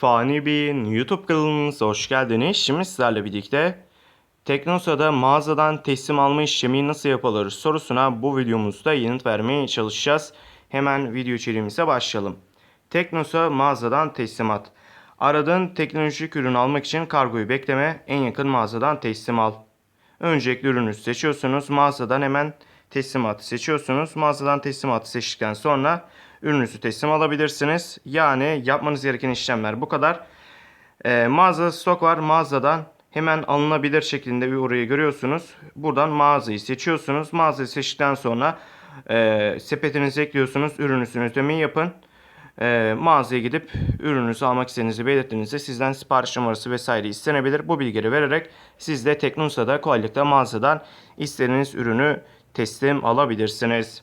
Fani Bey'in YouTube kanalımıza hoş geldiniz. Şimdi sizlerle birlikte Teknosa'da mağazadan teslim alma işlemi nasıl yapılır sorusuna bu videomuzda yanıt vermeye çalışacağız. Hemen video içeriğimize başlayalım. Teknosa mağazadan teslimat. Aradığın teknolojik ürün almak için kargoyu bekleme, en yakın mağazadan teslim al. Öncelikle ürünü seçiyorsunuz. Mağazadan hemen teslimatı seçiyorsunuz. Mağazadan teslimatı seçtikten sonra ürününüzü teslim alabilirsiniz. Yani yapmanız gereken işlemler bu kadar. Ee, mağazada stok var. Mağazadan hemen alınabilir şeklinde bir orayı görüyorsunuz. Buradan mağazayı seçiyorsunuz. Mağazayı seçtikten sonra e, sepetinize ekliyorsunuz. Ürününüzün ödemeyi yapın. E, mağazaya gidip ürününüzü almak istediğinizi belirttiğinizde sizden sipariş numarası vesaire istenebilir. Bu bilgileri vererek siz de Teknosa'da kolaylıkla mağazadan istediğiniz ürünü teslim alabilirsiniz.